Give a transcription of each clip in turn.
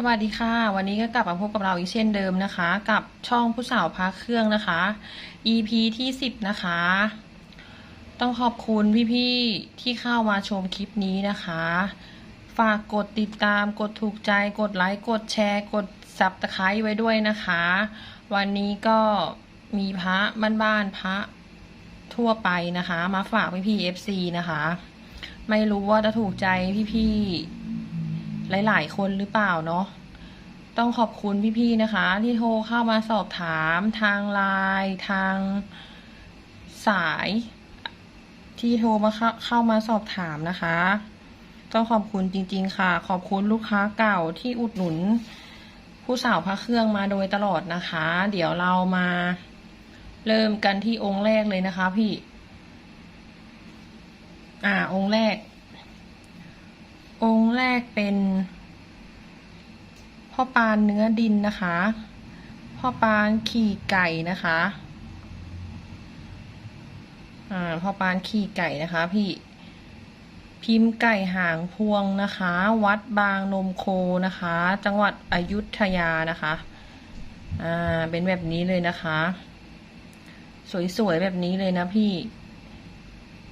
สวัสดีค่ะ วันนี้ก็กลับมาพบกับเราอีกเช่นเดิมนะคะ กับช่องผู้สาวพาเครื่องนะคะ EP ที่สิบนะคะ ต้องขอบคุณพี่ๆที่เข้ามาชมคลิปนี้นะคะ ฝากกดติดตามกดถูกใจกดไลค์กดแชร์ กดซับตะไคร้ไว้ด้วยนะคะ วันนี้ก็มีพระบ้านๆพระทั่วไปนะคะ มาฝากพี่ๆ FC นะคะ ไม่รู้ว่าจะถูกใจพี่ๆ หลาย ๆ คนหรือเปล่าเนาะต้องขอบคุณพี่ๆนะคะ ที่โทรเข้ามาสอบถามทางไลน์ทางสาย ที่โทรมาเข้าขามาสอบถามนะคะ ต้องขอบคุณจริง ๆ ค่ะ ขอบคุณลูกค้าเก่าที่อุดหนุน ผู้สาวพระเครื่องมาโดยตลอดนะคะ เดี๋ยวเรามาเริ่มกันที่องค์แรกเลยนะคะพี่ อ่า องค์แรก องค์แรกเป็น พ่อปานเนื้อดินนะคะ พ่อปานขี่ไก่นะคะอ่าพ่อปานขี่ไก่นะคะ พี่พิมพ์ไก่หางพวงนะคะ วัดบางนมโคนะคะ จังหวัดอยุธยานะคะอ่าเป็นแบบนี้เลยนะคะ สวยๆแบบนี้เลยนะพี่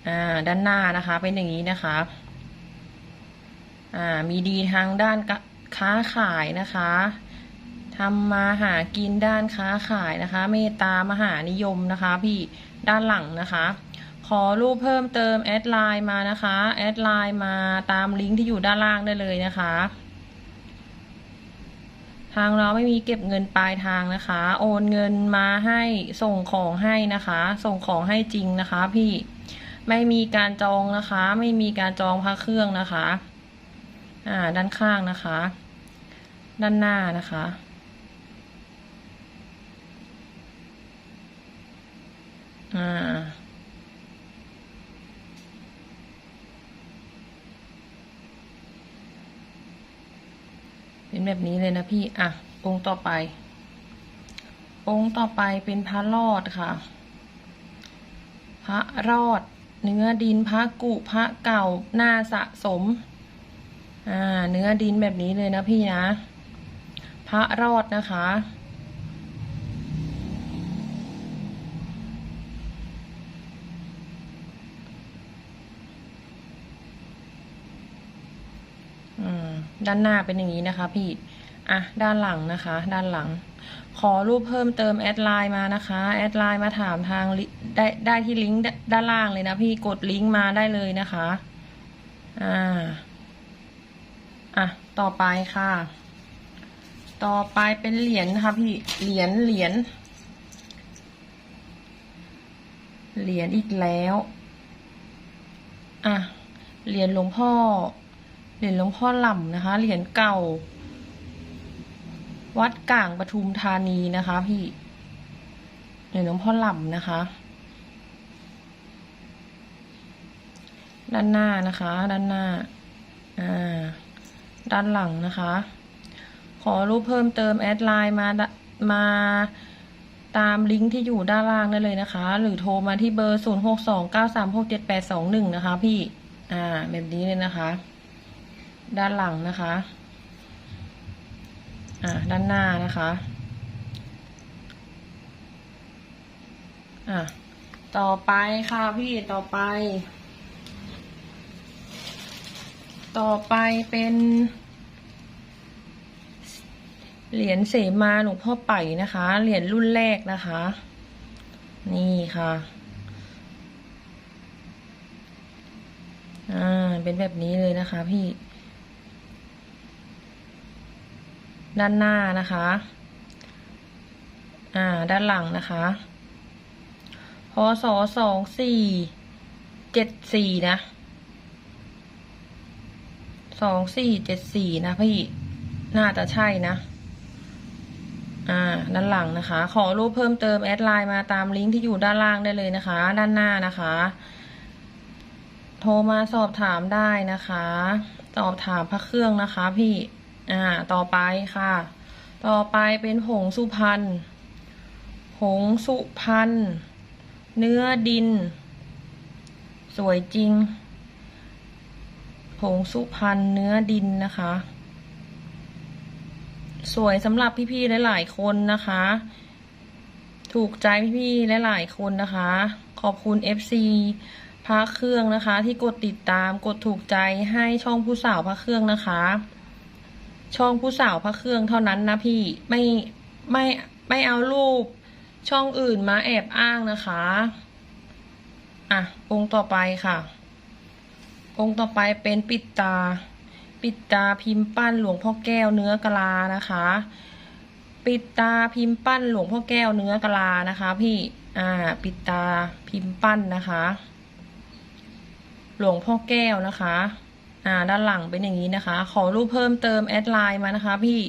อ่าด้านหน้านะคะเป็นอย่างนี้นะคะ มีดีทางด้านค้าขายนะคะทำมาหากินด้านค้าขายนะคะ เมตตามหานิยมนะคะ พี่ด้านหลังนะคะ ขอรูปเพิ่มเติมแอดไลน์มานะคะแอดไลน์มาตามลิงก์ที่อยู่ด้านล่างได้เลยนะคะ ทางเราไม่มีเก็บเงินปลายทางนะคะ โอนเงินมาให้ส่งของให้นะคะ ส่งของให้จริงนะคะ พี่ไม่มีการจองนะคะ ไม่มีการจองพระเครื่องนะคะ อ่า ด้านข้างนะคะ ด้านหน้านะคะ อ่า เป็นแบบนี้เลยนะพี่ อะ องค์ต่อไป องค์ต่อไปเป็นพระรอดค่ะ พระรอด เนื้อดินพระกุพระเก่าหน้าสะสม อ่า เนื้อดินแบบนี้เลยนะพี่นะ พระรอดนะคะ ด้านหน้าเป็นอย่างนี้นะคะพี่ อะ ด้านหลังนะคะ ด้านหลัง ขอรูปเพิ่มเติมแอดไลน์มานะคะ แอดไลน์มาถามทางได้ได้ที่ลิงก์ด้านล่างเลยนะพี่ กดลิงก์มาได้เลยนะคะ อ่า อะ ต่อไปค่ะ ต่อไปเป็นเหรียญนะคะพี่ เหรียญ เหรียญ เหรียญอีกแล้ว อะ เหรียญหลวงพ่อ เหรียญหลวงพ่อหล่ำนะคะ เหรียญเก่า วัดก่างปทุมธานีนะคะพี่ เหรียญหลวงพ่อหล่ำนะคะด้านหน้านะคะ ด้านหน้า อ่า ด้านหลังนะคะ ขอรูปเพิ่มเติมแอดไลน์มามาตามลิงก์ที่อยู่ด้านล่างได้เลยนะคะ หรือโทรมาที่เบอร์ 0 6 2 9 3 6 7 8 2 1 นะคะ พี่ อ่า แบบนี้เลยนะคะ ด้านหลังนะคะ อ่า ด้านหน้านะคะ อ่าต่อไปค่ะพี่ ต่อไป ต่อไปเป็น เหรียญเสมาหลวงพ่อไป่นะคะ เหรียญรุ่นแรกนะคะ นี่ค่ะ อ่า เป็นแบบนี้เลยนะคะพี่ ด้านหน้านะคะ อ่า ด้านหลังนะคะพศสองสี่เจ็ดสี่นะ สองสี่เจ็ดสี่นะพี่ น่าจะใช่นะ อ่า ด้านหลังนะคะ ขอรูปเพิ่มเติมแอดไลน์มาตามลิงก์ที่อยู่ด้านล่างได้เลยนะคะ ด้านหน้านะคะ โทรมาสอบถามได้นะคะ สอบถามพระเครื่องนะคะ พี่ อ่า ต่อไปค่ะ ต่อไปเป็นผงสุพรรณ ผงสุพรรณ เนื้อดิน สวยจริง ผงสุพรรณเนื้อดินนะคะ สวยสำหรับพี่ๆหลายๆคนนะคะ ถูกใจพี่ๆหลายๆคนนะคะ ขอบคุณ FC พระเครื่องนะคะ ที่กดติดตามกดถูกใจให้ช่องผู้สาวพระเครื่องนะคะ ช่องผู้สาวพระเครื่องเท่านั้นนะพี่ไม่ไม่ไม่เอารูปช่องอื่นมาแอบอ้างนะคะ อะองค์ต่อไปค่ะ องค์ต่อไปเป็นปิดตา ปิดตาพิมพ์ปั้นหลวงพ่อแก้วเนื้อกะลานะคะ ปิดตาพิมพ์ปั้นหลวงพ่อแก้วเนื้อกะลานะคะ พี่อ่าปิดตาพิมพ์ปั้นนะคะ หลวงพ่อแก้วนะคะอ่าด้านหลังเป็นอย่างนี้นะคะ ขอรูปเพิ่มเติมแอดไลน์มานะคะ พี่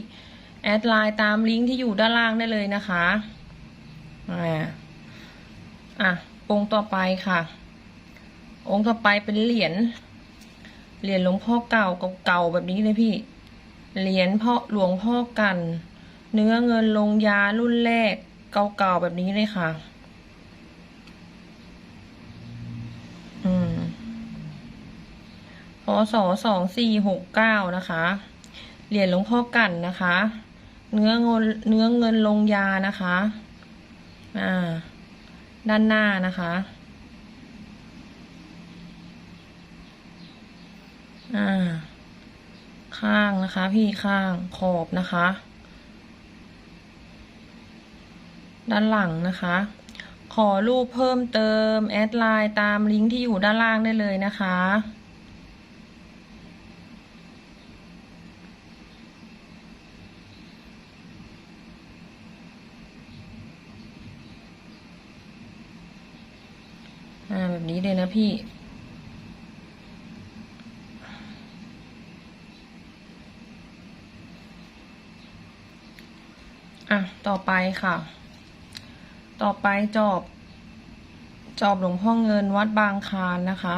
แอดไลน์ตามลิงก์ที่อยู่ด้านล่างได้เลยนะคะอ่าอะองค์ต่อไปค่ะ องค์ต่อไปเป็นเหรียญ เหรียญหลวงพ่อเก่าเก่าแบบนี้เลยพี่ เหรียญพ่อหลวงพ่อกัน เนื้อเงินลงยารุ่นแรกเก่าๆแบบนี้เลยค่ะอืมพศสองสี่หกเก้านะคะ เหรียญหลวงพ่อกันนะคะ เนื้อเงินเนื้อเงินลงยานะคะ อ่า ด้านหน้านะคะ อ่า ข้างนะคะ พี่ข้างขอบนะคะ ด้านหลังนะคะ ขอรูปเพิ่มเติม แอดไลน์ตามลิงก์ที่อยู่ด้านล่างได้เลยนะคะอ่าแบบนี้เลยนะพี่ อะ ต่อไปค่ะ ต่อไปจอบ จอบหลวงพ่อเงินวัดบางคานนะคะ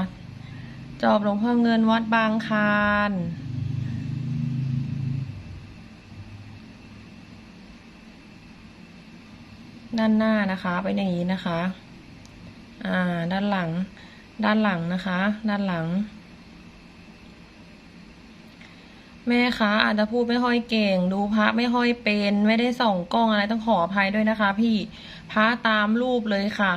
จอบหลวงพ่อเงินวัดบางคานด้านหน้านะคะเป็นอย่างนี้นะคะ อ่า ด้านหลัง ด้านหลังนะคะ ด้านหลัง แม่คะอาจจะพูดไม่ค่อยเก่ง ดูพระไม่ค่อยเป็น ไม่ได้ส่องกล้องอะไรต้องขออภัยด้วยนะคะ พี่พระตามรูปเลยค่ะ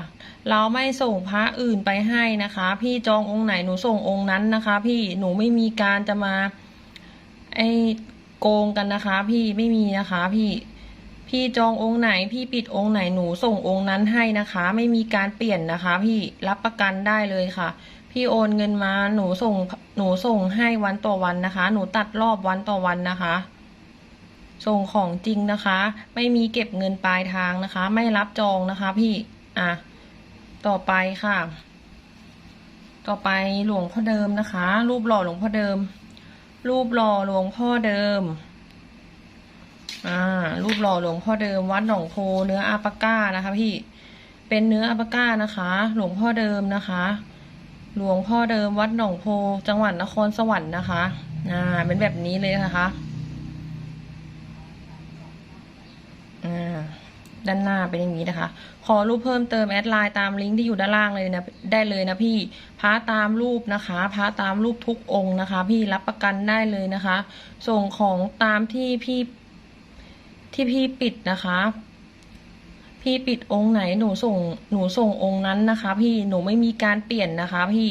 เราไม่ส่งพระอื่นไปให้นะคะ พี่จององค์ไหนหนูส่งองค์นั้นนะคะ พี่หนูไม่มีการจะมา ไอโกงกันนะคะ พี่ไม่มีนะคะ พี่ พี่จององค์ไหน พี่ปิดองค์ไหนหนูส่งองค์นั้นให้นะคะ ไม่มีการเปลี่ยนนะคะ พี่รับประกันได้เลยค่ะ พี่โอนเงินมาหนูส่งหนูส่งให้วันต่อวันนะคะ หนูตัดรอบวันต่อวันนะคะ ส่งของจริงนะคะ ไม่มีเก็บเงินปลายทางนะคะ ไม่รับจองนะคะ พี่อะต่อไปค่ะ ต่อไปหลวงพ่อเดิมนะคะ รูปหล่อหลวงพ่อเดิม รูปหล่อหลวงพ่อเดิมอ่ารูปหล่อหลวงพ่อเดิม วัดหนองโพเนื้ออาปาก้านะคะ พี่เป็นเนื้ออาปาก้านะคะ หลวงพ่อเดิมนะคะ หลวงพ่อเดิมวัดหนองโพจังหวัดนครสวรรค์นะคะอ่าเป็นแบบนี้เลยนะคะอ่าด้านหน้าเป็นอย่างนี้นะคะ ขอรูปเพิ่มเติมแอดไลน์ตามลิงก์ที่อยู่ด้านล่างเลยนะได้เลยนะพี่พระตามรูปนะคะพระตามรูปทุกองค์นะคะ พี่รับประกันได้เลยนะคะ ส่งของตามที่พี่ที่พี่ปิดนะคะ พี่ปิดองค์ไหนหนูส่งหนูส่งองค์นั้นนะคะ พี่หนูไม่มีการเปลี่ยนนะคะ พี่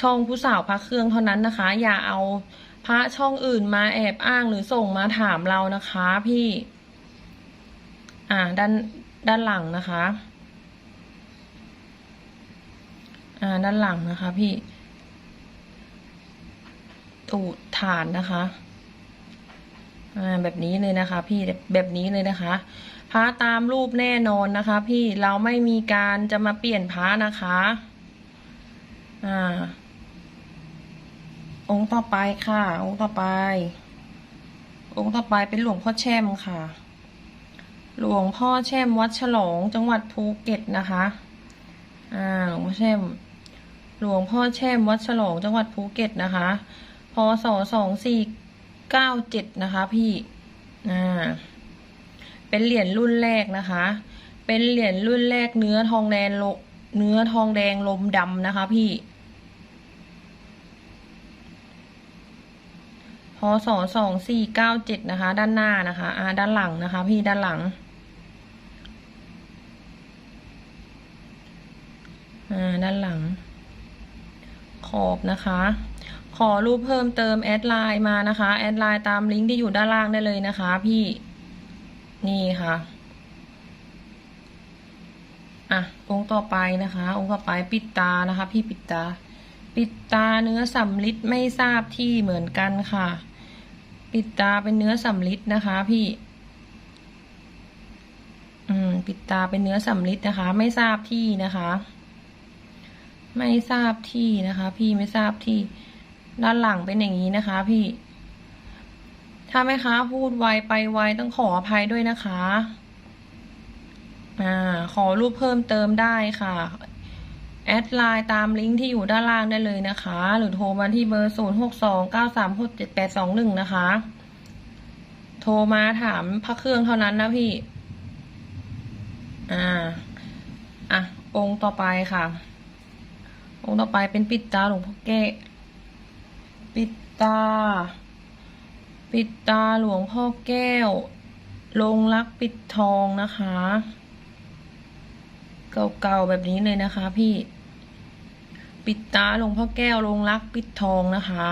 ช่องผู้สาวพระเครื่องเท่านั้นนะคะ อย่าเอาพระช่องอื่นมาแอบอ้างหรือส่งมาถามเรานะคะ พี่ อ่าด้านด้านหลังนะคะ อ่าด้านหลังนะคะ พี่ตูดฐานนะคะ อ่าแบบนี้เลยนะคะ พี่แบบนี้เลยนะคะพระตามรูปแน่นอนนะคะ พี่เราไม่มีการจะมาเปลี่ยนพระนะคะ อ่า องค์ต่อไปค่ะ องค์ต่อไป องค์ต่อไปเป็นหลวงพ่อแช่มค่ะ หลวงพ่อแช่มวัดฉลองจังหวัดภูเก็ตนะคะ อ่า หลวงพ่อแช่มหลวงพ่อแช่มวัดฉลองจังหวัดภูเก็ตนะคะ พศสองสี่ เก้าเจ็ดนะคะพี่อ่าเป็นเหรียญรุ่นแรกนะคะ เป็นเหรียญรุ่นแรกเนื้อทองแดงโลเนื้อทองแดงลมดำนะคะพี่พพศสองสี่เก้าเจ็ดนะคะ ด้านหน้านะคะอ่าด้านหลังนะคะ พี่ด้านหลังอ่าด้านหลัง ขอบนะคะ ขอรูปเพิ่มเติมแอดไลน์มานะคะ แอดไลน์ตามลิงก์ที่อยู่ด้านล่างได้เลยนะคะ พี่ นี่ค่ะ อะ องค์ต่อไปนะคะ องค์ต่อไปปิดตานะคะ พี่ปิดตา ปิดตาเนื้อสำลิดไม่ทราบที่เหมือนกันค่ะ ปิดตาเป็นเนื้อสำลิดนะคะ พี่ อืม ปิดตาเป็นเนื้อสำลิดนะคะ ไม่ทราบที่นะคะ ไม่ทราบที่นะคะ พี่ไม่ทราบที่ ด้านหลังเป็นอย่างนี้นะคะ พี่ ถ้าแม่ค้าพูดไวไปไวต้องขออภัยด้วยนะคะอ่าขอรูปเพิ่มเติมได้ค่ะ แอดไลน์ตามลิงก์ที่อยู่ด้านล่างได้เลยนะคะ หรือโทรมาที่เบอร์ 0 6 2 9 3 6 7 8 2 1 นะคะ โทรมาถามพระเครื่องเท่านั้นนะพี่ อ่า อะ องค์ต่อไปค่ะ องค์ต่อไปเป็นปิดตาหลวงพ่อแก้ ตา ปิดตาหลวงพ่อแก้ว ลงรักปิดทองนะคะ เก่าๆแบบนี้เลยนะคะ พี่ ปิดตาหลวงพ่อแก้วลงรักปิดทองนะคะ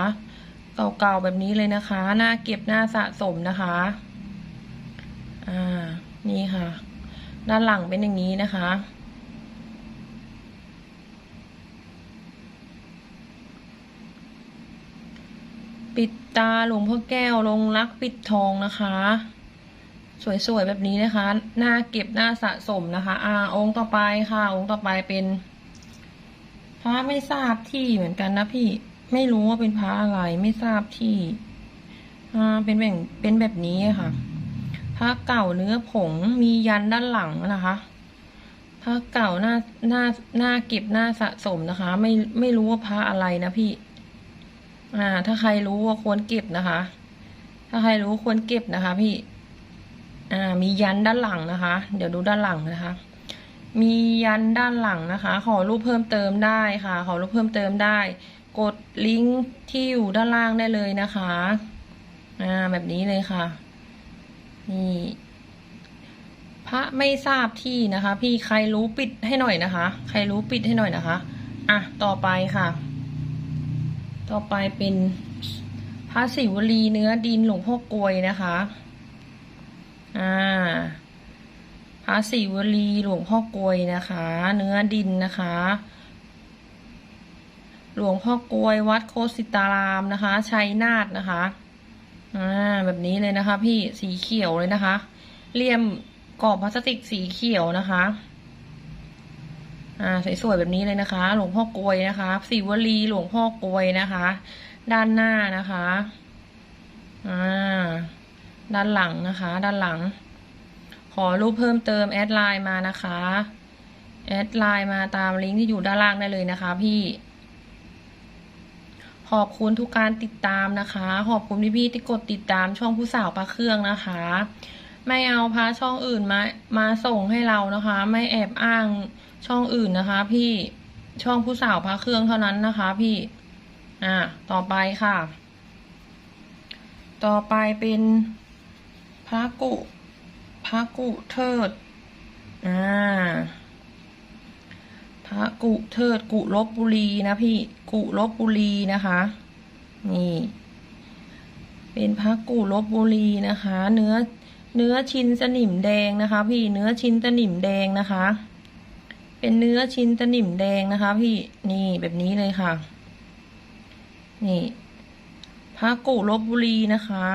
เก่าๆแบบนี้เลยนะคะหน้าเก็บหน้าสะสมนะคะ อ่า นี่ค่ะ ด้านหลังเป็นอย่างนี้นะคะ ปิด ตาหลวงพ่อแก้วลงรักปิดทองนะคะ สวยๆแบบนี้นะคะหน้าเก็บหน้าสะสมนะคะ อ่าองค์ต่อไปค่ะ องค์ต่อไปเป็นพระไม่ทราบที่เหมือนกันนะพี่ไม่รู้ว่าเป็นพระอะไรไม่ทราบที่ อ่าเป็นแบบเป็นแบบนี้ค่ะพระเก่าเนื้อผงมียันด้านหลังนะคะพระเก่าหน้าหน้าหน้าเก็บหน้าสะสมนะคะ ไม่ไม่รู้ว่าพระอะไรนะพี่ อ่า ถ้าใครรู้ว่าควรเก็บนะคะ ถ้าใครรู้ควรเก็บนะคะ พี่ อ่า มียันด้านหลังนะคะ เดี๋ยวดูด้านหลังนะคะ มียันด้านหลังนะคะ ขอรูปเพิ่มเติมได้ค่ะ ขอรูปเพิ่มเติมได้ กดลิงก์ที่อยู่ด้านล่างได้เลยนะคะ อ่า แบบนี้เลยค่ะ นี่พระไม่ทราบที่นะคะ พี่ใครรู้ปิดให้หน่อยนะคะ ใครรู้ปิดให้หน่อยนะคะ อะ ต่อไปค่ะ ต่อไปเป็นพระศิวลีเนื้อดินหลวงพ่อกลวยนะคะ อ่า พระศิวลีหลวงพ่อกลวยนะคะ เนื้อดินนะคะ หลวงพ่อกลวยวัดโคสิตารามนะคะ ชัยนาทนะคะ อ่า แบบนี้เลยนะคะ พี่ สีเขียวเลยนะคะ เลี่ยมกรอบพลาสติกสีเขียวนะคะ อ่าสวยๆแบบนี้เลยนะคะ หลวงพ่อกลวยนะคะศิวลีหลวงพ่อกลวยนะคะ ด้านหน้านะคะอ่าด้านหลังนะคะ ด้านหลัง ขอรูปเพิ่มเติมแอดไลน์มานะคะแอดไลน์มาตามลิงก์ที่อยู่ด้านล่างได้เลยนะคะ พี่ขอบคุณทุกการติดตามนะคะ ขอบคุณพี่ๆที่กดติดตามช่องผู้สาวปลาเครื่องนะคะ ไม่เอาพาช่องอื่นมามาส่งให้เรานะคะ ไม่แอบอ้าง ช่องอื่นนะคะ พี่ช่องผู้สาวพาเครื่องเท่านั้นนะคะ พี่ อ่า ต่อไปค่ะ ต่อไปเป็นพระกุพระกุเทิด อ่า พระกุเทิดกุลบบุรีนะพี่ กุลบบุรีนะคะ นี่ เป็นพระกุลบบุรีนะคะ เนื้อ เนื้อชิ้นสนิมแดงนะคะ พี่ เนื้อชิ้นสนิมแดงนะคะ เป็นเนื้อชิ้นสนิมแดงนะคะ พี่นี่แบบนี้เลยค่ะ นี่พระกุลบบุรีนะคะ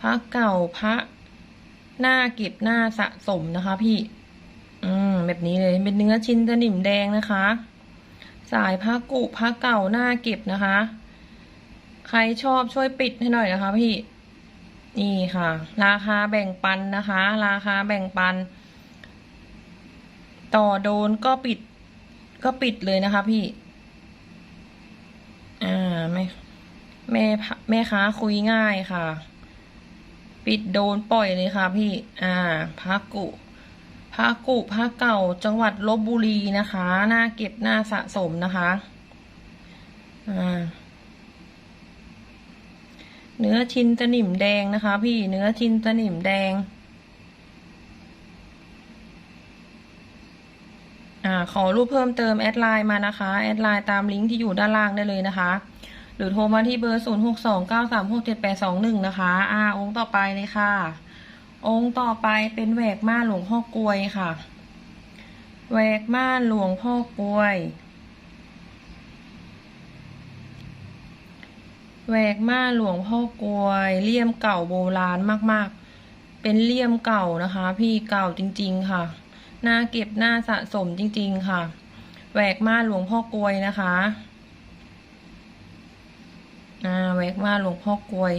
พระเก่าพระหน้าเก็บหน้าสะสมนะคะ พี่ อืมแบบนี้เลยเป็นเนื้อชิ้นสนิมแดงนะคะ สายพระกุพระเก่าหน้าเก็บนะคะ ใครชอบช่วยปิดให้หน่อยนะคะ พี่ นี่ค่ะ ราคาแบ่งปันนะคะ ราคาแบ่งปัน ต่อโดนก็ปิด ก็ปิดเลยนะคะพี่ อ่าแม่แม่แม่ค้าคุยง่ายค่ะ ปิดโดนปล่อยเลยค่ะพี่ อ่าพระกุพระกุพระเก่าจังหวัดลบบุรีนะคะหน้าเก็บหน้าสะสมนะคะ อ่าเนื้อชินสนิมแดงนะคะ พี่เนื้อชินสนิมแดง อ่าขอรูปเพิ่มเติมแอดไลน์มานะคะแอดไลน์ตามลิงก์ที่อยู่ด้านล่างได้เลยนะคะ หรือโทรมาที่เบอร์ 0 6 2 9 3 6 7 8 2 1 นะคะอ่าองค์ต่อไปเลยค่ะ องค์ต่อไปเป็นแหวกม่านหลวงพ่อกลวยค่ะแหวกม่านหลวงพ่อกลวยแหวกม่านหลวงพ่อกลวยเลี่ยมเก่าโบราณมากๆ เป็นเลี่ยมเก่านะคะ พี่เก่าจริง ๆ ค่ะ น้าเก็บหน้าสะสมจริงๆค่ะ แหวกมาหลวงพ่อกลวยนะคะอ่าแหวกมาหลวงพ่อกลวย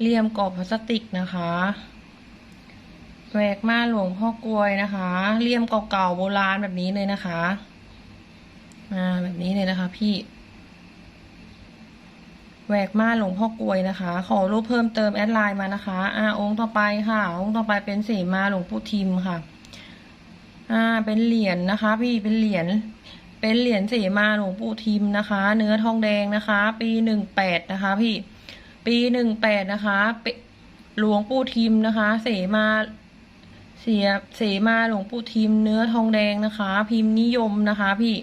เลี่ยมกรอบพลาสติกนะคะแหวกมาหลวงพ่อกลวยนะคะเลี่ยมเก่าๆโบราณแบบนี้เลยนะคะอ่าแบบนี้เลยนะคะพี่แหวกมาหลวงพ่อกลวยนะคะ ขอรูปเพิ่มเติมแอดไลน์มานะคะอ่าองค์ต่อไปค่ะ องค์ต่อไปเป็นเสมาหลวงปู่ทิมค่ะ อ่า เป็นเหรียญนะคะ พี่เป็นเหรียญ เป็นเหรียญเสมาหลวงปู่ทิมนะคะ เนื้อทองแดงนะคะ ปีหนึ่งแปดนะคะ พี่ ปีหนึ่งแปดนะคะเปหลวงปู่ทิมนะคะ เสมาเสียเสมาหลวงปู่ทิมเนื้อทองแดงนะคะ พิมพ์นิยมนะคะ พี่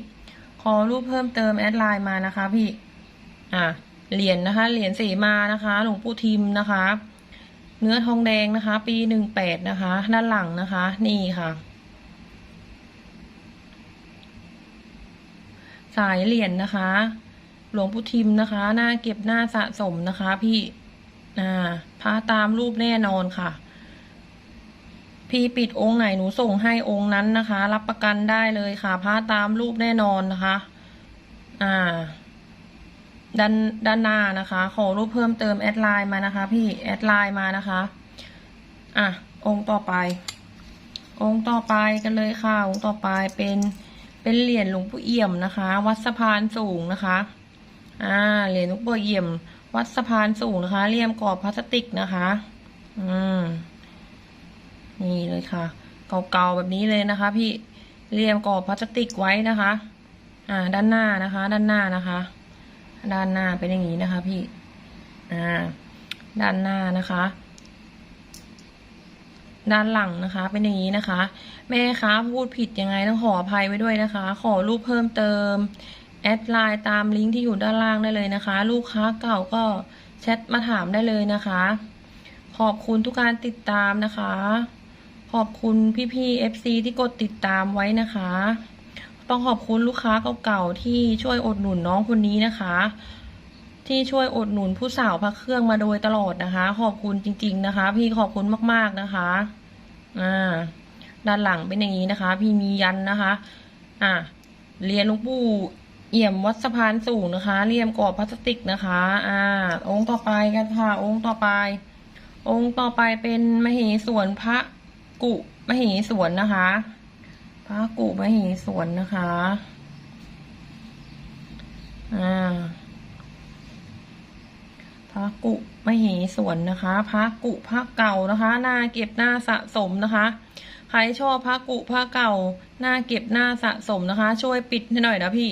ขอรูปเพิ่มเติมแอดไลน์มานะคะ พี่ อ่าเหรียญนะคะ เหรียญเสมานะคะ หลวงปู่ทิมนะคะ เนื้อทองแดงนะคะ ปีหนึ่งแปดนะคะ ด้านหลังนะคะ นี่ค่ะ สายเหรียญนะคะ หลวงปู่ทิมนะคะหน้าเก็บหน้าสะสมนะคะ พี่อ่าพระตามรูปแน่นอนค่ะ พี่ปิดองค์ไหนหนูส่งให้องค์นั้นนะคะ รับประกันได้เลยค่ะพระตามรูปแน่นอนนะคะ อ่าด้านด้านหน้านะคะ ขอรูปเพิ่มเติมแอดไลน์มานะคะ พี่แอดไลน์มานะคะ อะ องค์ต่อไป องค์ต่อไปกันเลยค่ะ องค์ต่อไปเป็น เป็นเหรียญหลวงปู่เอี่ยมนะคะ วัดสะพานสูงนะคะ อ่า เหรียญหลวงปู่เอี่ยม วัดสะพานสูงนะคะเลี่ยมกรอบพลาสติกนะคะ อืม นี่เลยค่ะ เก่าๆแบบนี้เลยนะคะ พี่เลี่ยมกรอบพลาสติกไว้นะคะ อ่า ด้านหน้านะคะ ด้านหน้านะคะ ด้านหน้าเป็นอย่างนี้นะคะ พี่ อ่า ด้านหน้านะคะ ด้านหลังนะคะ เป็นอย่างนี้นะคะ แม่คะพูดผิดยังไงต้องขออภัยไว้ด้วยนะคะ ขอรูปเพิ่มเติมแอดไลน์ตามลิงก์ที่อยู่ด้านล่างได้เลยนะคะ ลูกค้าเก่าก็แชทมาถามได้เลยนะคะ ขอบคุณทุกการติดตามนะคะ ขอบคุณพี่ๆ FC ที่กดติดตามไว้นะคะ ต้องขอบคุณลูกค้าเก่าๆที่ช่วยอดหนุนน้องคนนี้นะคะ ที่ช่วยอดหนุนผู้สาวพักเครื่องมาโดยตลอดนะคะ ขอบคุณจริง ๆ นะคะ พี่ขอบคุณมากๆนะคะอ่าด้านหลังเป็นอย่างนี้นะคะ พี่มียันนะคะ อ่าเรียนลวงปู่เอี่ยมวัดสะพานสูงนะคะเรียมกรอบพลาสติกนะคะ อ่า องค์ต่อไปกันค่ะ องค์ต่อไป องค์ต่อไปเป็นมเหสวนพระกุมเหสวนนะคะ พระกุมเหสวนนะคะ อ่า พระกุมเหสวนนะคะพระกุพระเก่านะคะหน้าเก็บหน้าสะสมนะคะ ใครชอบพระกุพระเก่าหน้าเก็บหน้าสะสมนะคะ ช่วยปิดให้หน่อยนะพี่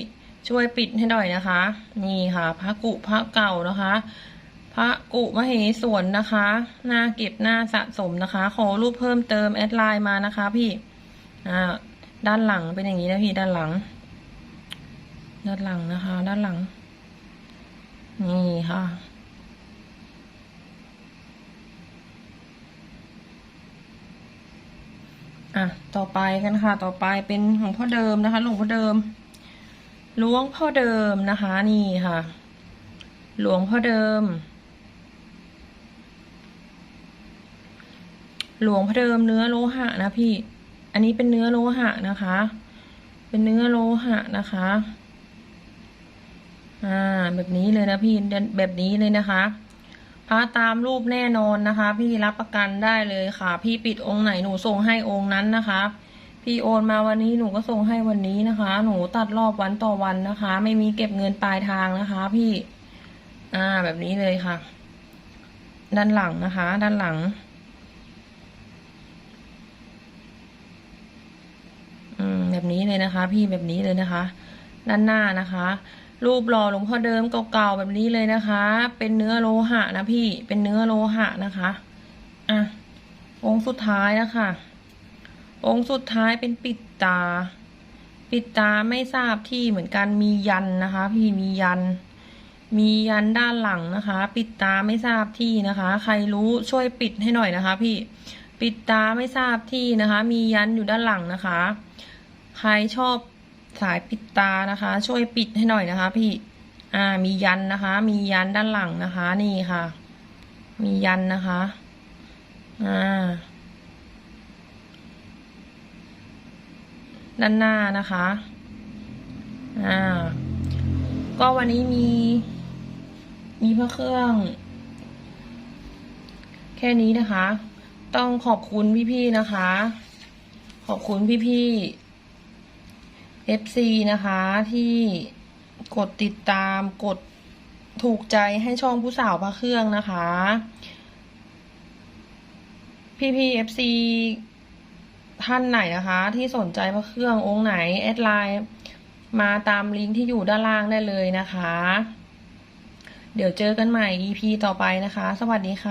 ช่วยปิดให้หน่อยนะคะ นี่ค่ะพระกุพระเก่านะคะ พระกุมเหสวนนะคะหน้าเก็บหน้าสะสมนะคะ ขอรูปเพิ่มเติมแอดไลน์มานะคะพี่อ่าด้านหลังเป็นอย่างนี้นะพี่ด้านหลัง ด้านหลังนะคะ ด้านหลัง นี่ค่ะ อะ ต่อไปกันค่ะ ต่อไปเป็นหลวงพ่อเดิมนะคะ หลวงพ่อเดิม หลวงพ่อเดิมนะคะ นี่ค่ะ หลวงพ่อเดิม หลวงพ่อเดิมเนื้อโลหะนะพี่ อันนี้เป็นเนื้อโลหะนะคะ เป็นเนื้อโลหะนะคะ อ่า แบบนี้เลยนะพี่ แบบนี้เลยนะคะ พระตามรูปแน่นอนนะคะ พี่รับประกันได้เลยค่ะ พี่ปิดองค์ไหนหนูส่งให้องค์นั้นนะคะ พี่โอนมาวันนี้หนูก็ส่งให้วันนี้นะคะ หนูตัดรอบวันต่อวันนะคะ ไม่มีเก็บเงินปลายทางนะคะ พี่ อ่าแบบนี้เลยค่ะ ด้านหลังนะคะ ด้านหลัง อืมแบบนี้เลยนะคะ พี่แบบนี้เลยนะคะ ด้านหน้านะคะ รูปหล่อหลวงพ่อเดิมเก่าๆแบบนี้เลยนะคะ เป็นเนื้อโลหะนะพี่ เป็นเนื้อโลหะนะคะ อะ องค์สุดท้ายแล้วค่ะองค์สุดท้ายเป็นปิดตา ปิดตาไม่ทราบที่เหมือนกันมียันนะคะ พี่มียัน มียันด้านหลังนะคะ ปิดตาไม่ทราบที่นะคะ ใครรู้ช่วยปิดให้หน่อยนะคะ พี่ ปิดตาไม่ทราบที่นะคะ มียันอยู่ด้านหลังนะคะ ใครชอบ สายปิดตานะคะ ช่วยปิดให้หน่อยนะคะ พี่อ่ามียันนะคะ มียันด้านหลังนะคะ นี่ค่ะ มียันนะคะอ่าด้านหน้านะคะอ่าก็วันนี้มี มีพระเครื่อง แค่นี้นะคะ ต้องขอบคุณพี่ๆนะคะ ขอบคุณพี่ๆ FC นะคะที่กดติดตามกดถูกใจให้ช่องผู้สาวพระเครื่องนะคะพี่ๆ FC ท่านไหนนะคะ ที่สนใจพระเครื่ององค์ไหน แอดไลน์มาตามลิงก์ที่อยู่ด้านล่างได้เลยนะคะ เดี๋ยวเจอกันใหม่ EP ต่อไปนะคะ สวัสดีค่ะ